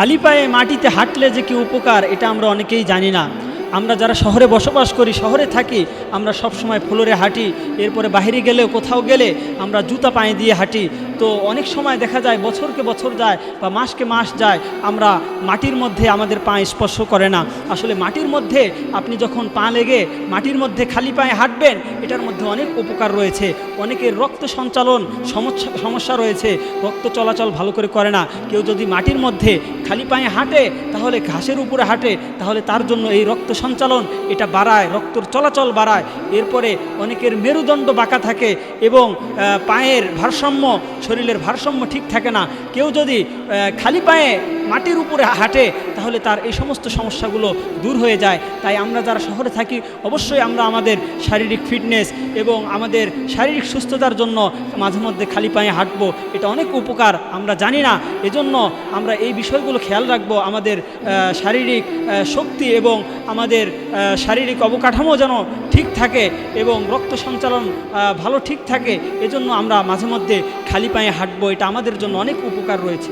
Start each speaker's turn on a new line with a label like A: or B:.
A: খালি পায়ে মাটিতে হাঁটলে যে কি উপকার, এটা আমরা অনেকেই জানি না। আমরা যারা শহরে বসবাস করি, শহরে থাকি, আমরা সব সময় ফ্লোরে হাঁটি, এরপরে বাহিরে গেলেও কোথাও গেলে আমরা জুতা পায়ে দিয়ে হাঁটি। তো অনেক সময় দেখা যায় বছরকে বছর যায় বা মাসকে মাস যায়, আমরা মাটির মধ্যে আমাদের পা স্পর্শ করে না। আসলে মাটির মধ্যে আপনি যখন পা লেগে মাটির মধ্যে খালি পায়ে হাঁটবেন, এটার মধ্যে অনেক উপকার রয়েছে। অনেকের রক্ত সঞ্চালন সমস্যা সমস্যা রয়েছে, রক্ত চলাচল ভালো করে করে না। কেউ যদি মাটির মধ্যে খালি পায়ে হাঁটে, তাহলে ঘাসের উপরে হাঁটে, তাহলে তার জন্য এই রক্ত সঞ্চালন, এটা বাড়ায়, রক্তর চলাচল বাড়ায়। এরপরে অনেকের মেরুদণ্ড বাঁকা থাকে এবং পায়ের ভারসাম্য শরীরের ভারসাম্য ঠিক থাকে না। কেউ যদি খালি পায়ে মাটির উপরে হাঁটে, তাহলে তার এই সমস্ত সমস্যাগুলো দূর হয়ে যায়। তাই আমরা যারা শহরে থাকি, অবশ্যই আমরা আমাদের শারীরিক ফিটনেস এবং আমাদের শারীরিক সুস্থতার জন্য মাঝে মধ্যে খালি পায়ে হাঁটবো, এটা অনেক উপকার। আমরা জানি না। এজন্য আমরা এই বিষয়গুলো খেয়াল রাখব। আমাদের শারীরিক শক্তি এবং আমাদের শারীরিক অবকাঠামো যেন থাকে এবং রক্ত সঞ্চালন ভালো ঠিক থাকে, এজন্য আমরা মাঝে মধ্যে খালি পায়ে হাঁটবো। এটা আমাদের জন্য অনেক উপকার রয়েছে।